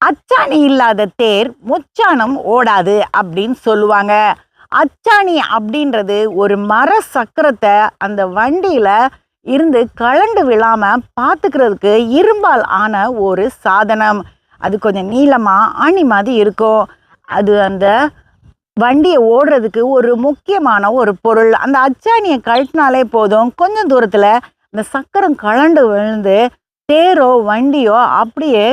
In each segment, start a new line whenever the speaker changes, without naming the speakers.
அச்சாணி இல்லாத தேர் முச்சாணம் ஓடாது அப்படின்னு சொல்லுவாங்க. அச்சாணி அப்படின்றது ஒரு மர சக்கரத்தை அந்த வண்டியில் இருந்து கழண்டு விழாமல் பார்த்துக்கிறதுக்கு இரும்பால் ஆன ஒரு சாதனம். அது கொஞ்சம் நீளமாக ஆணி மாதிரி இருக்கும். அது அந்த வண்டியை ஓடுறதுக்கு ஒரு முக்கியமான ஒரு பொருள். அந்த அச்சாணியை கழட்டினாலே போதும். கொஞ்சம் தூரத்தில் இந்த சக்கரம் கழண்டு விழுந்து தேரோ வண்டியோ அப்படியே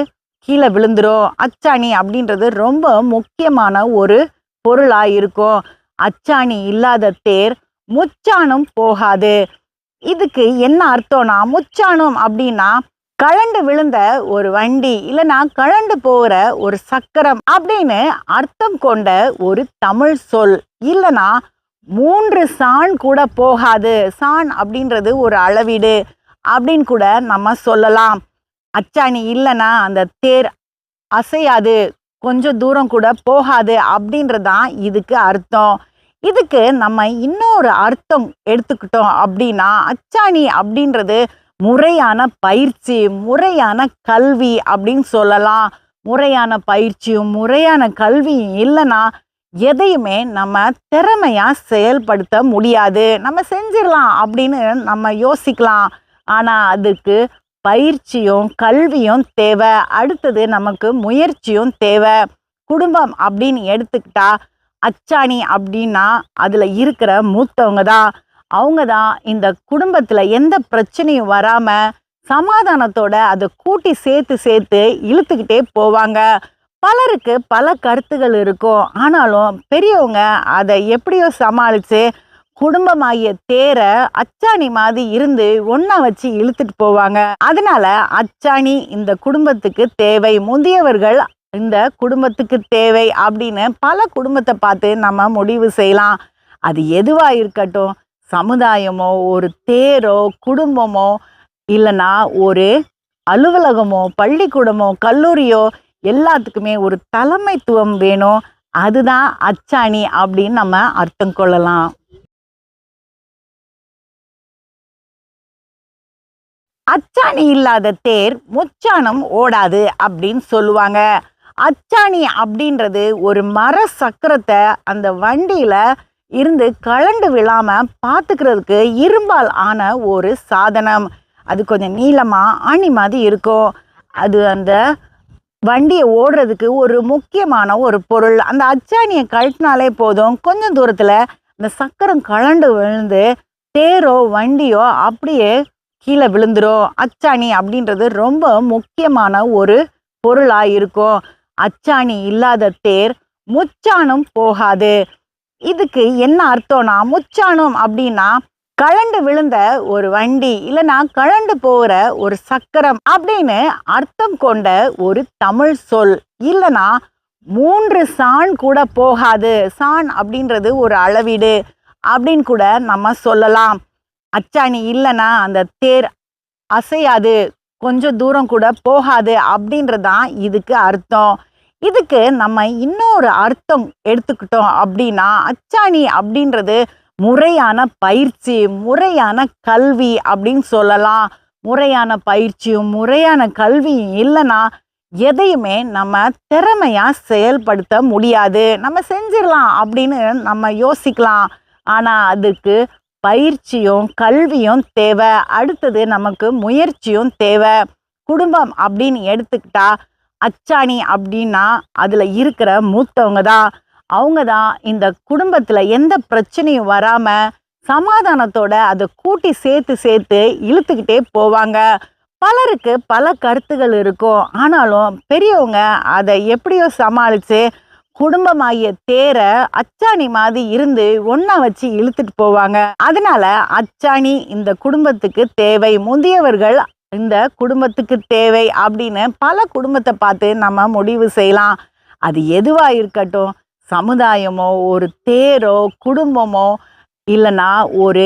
கீழே விழுந்துரும் அச்சாணி அப்படின்றது ரொம்ப முக்கியமான ஒரு பொருளாக இருக்கும் அச்சாணி இல்லாத தேர் முச்சாணும் போகாது. இதுக்கு என்ன அர்த்தம்னா முச்சாணும் அப்படின்னா கழண்டு விழுந்த ஒரு வண்டி இல்லைன்னா கழண்டு போகிற ஒரு சக்கரம் அப்படின்னு அர்த்தம் கொண்ட ஒரு தமிழ் சொல். இல்லைன்னா மூன்று சாண் கூட போகாது. சாண் அப்படின்றது ஒரு அளவீடு அப்படின்னு கூட நம்ம சொல்லலாம். அச்சாணி இல்லைன்னா அந்த தேர் அசையாது கொஞ்சம் தூரம் கூட போகாது அப்படின்றதான் இதுக்கு அர்த்தம். இதுக்கு நம்ம இன்னொரு அர்த்தம் எடுத்துக்கிட்டோம் அப்படின்னா அச்சாணி அப்படின்றது முறையான பயிற்சி முறையான கல்வி அப்படின்னு சொல்லலாம். முறையான பயிற்சியும் முறையான கல்வியும் இல்லைன்னா எதையுமே நம்ம திறமையாக செயல்படுத்த முடியாது. நம்ம செஞ்சிடலாம் அப்படின்னு நம்ம யோசிக்கலாம். ஆனால் அதுக்கு பயிற்சியும் கல்வியும் தேவை. அடுத்தது நமக்கு முயற்சியும் தேவை. குடும்பம் அப்படின்னு எடுத்துக்கிட்டா அச்சாணி அப்படின்னா அதில் இருக்கிற மூத்தவங்க தான். அவங்க தான் இந்த குடும்பத்தில் எந்த பிரச்சனையும் வராமல் சமாதானத்தோட அதை கூட்டி சேர்த்து சேர்த்து இழுத்துக்கிட்டே போவாங்க. பலருக்கு பல கருத்துகள் இருக்கும். ஆனாலும் பெரியவங்க அதை எப்படியோ சமாளித்து குடும்பமாகிய தேர அச்சாணி மாதிரி இருந்து ஒன்றா வச்சு இழுத்துட்டு போவாங்க. அதனால அச்சாணி இந்த குடும்பத்துக்கு தேவை. முதியவர்கள் இந்த குடும்பத்துக்கு தேவை அப்படின்னு பல குடும்பத்தை பார்த்து நம்ம முடிவு செய்யலாம். அது எதுவா இருக்கட்டும்? சமுதாயமோ ஒரு தேரோ குடும்பமோ இல்லைன்னா ஒரு அலுவலகமோ பள்ளிக்கூடமோ கல்லூரியோ எல்லாத்துக்குமே ஒரு தலைமைத்துவம் வேணும். அதுதான் அச்சாணி அப்படின்னு நம்ம அர்த்தம் கொள்ளலாம். அச்சாணி இல்லாத தேர் முச்சாணம் ஓடாது அப்படின்னு சொல்லுவாங்க. அச்சாணி அப்படின்றது ஒரு மர சக்கரத்தை அந்த வண்டியில் இருந்து கழண்டு விழாமல் பார்த்துக்கிறதுக்கு இரும்பால் ஆன ஒரு சாதனம். அது கொஞ்சம் நீளமாக ஆணி மாதிரி இருக்கும். அது அந்த வண்டியை ஓடுறதுக்கு ஒரு முக்கியமான ஒரு பொருள். அந்த அச்சாணியை கழட்டினாலே போதும். கொஞ்சம் தூரத்தில் இந்த சக்கரம் கழண்டு விழுந்து தேரோ வண்டியோ அப்படியே கீழே விழுந்துரும். அச்சாணி அப்படின்றது ரொம்ப முக்கியமான ஒரு பொருளாக இருக்கும் அச்சாணி இல்லாத தேர் முச்சாணம் போகாது. இதுக்கு என்ன அர்த்தம்னா முச்சாணம் அப்படின்னா கழண்டு விழுந்த ஒரு வண்டி இல்லைன்னா கழண்டு போகிற ஒரு சக்கரம் அப்படின்னு அர்த்தம் கொண்ட ஒரு தமிழ் சொல். இல்லைன்னா மூன்று சாண் கூட போகாது. சாண் அப்படின்றது ஒரு அளவீடு அப்படின்னு கூட நம்ம சொல்லலாம். அச்சாணி இல்லைன்னா அந்த தேர் அசையாது கொஞ்சம் தூரம் கூட போகாது அப்படின்றதான் இதுக்கு அர்த்தம். இதுக்கு நம்ம இன்னொரு அர்த்தம் எடுத்துக்கிட்டோம் அப்படின்னா அச்சாணி அப்படின்றது முறையான பயிற்சி முறையான கல்வி அப்படின்னு சொல்லலாம். முறையான பயிற்சியும் முறையான கல்வியும் இல்லைன்னா எதையுமே நம்ம திறமையாக செயல்படுத்த முடியாது. நம்ம செஞ்சிடலாம் அப்படின்னு நம்ம யோசிக்கலாம். ஆனால் அதுக்கு பயிற்சியும் கல்வியும் தேவை. அடுத்தது நமக்கு முயற்சியும் தேவை. குடும்பம் அப்படின்னு எடுத்துக்கிட்டா அச்சாணி அப்படின்னா அதில் இருக்கிற மூத்தவங்க தான். அவங்க தான் இந்த குடும்பத்தில் எந்த பிரச்சனையும் வராமல் சமாதானத்தோட அதை கூட்டி சேர்த்து சேர்த்து இழுத்துக்கிட்டே போவாங்க. பலருக்கு பல கருத்துகள் இருக்கும். ஆனாலும் பெரியவங்க அதை எப்படியோ சமாளித்து குடும்பமாகிய தேர அச்சாணி மாதிரி இருந்து ஒன்றா வச்சு இழுத்துட்டு போவாங்க. அதனால அச்சாணி இந்த குடும்பத்துக்கு தேவை. முதியவர்கள் இந்த குடும்பத்துக்கு தேவை அப்படின்னு பல குடும்பத்தை பார்த்து நம்ம முடிவு செய்யலாம். அது எதுவாக இருக்கட்டும்? சமுதாயமோ ஒரு தேரோ குடும்பமோ இல்லைன்னா ஒரு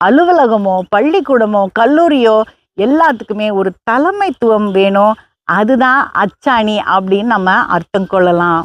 அலுவலகமோ பள்ளிக்கூடமோ கல்லூரியோ எல்லாத்துக்குமே ஒரு தலைமைத்துவம் வேணும். அதுதான் அச்சாணி அப்படின்னு நம்ம அர்த்தம் கொள்ளலாம்.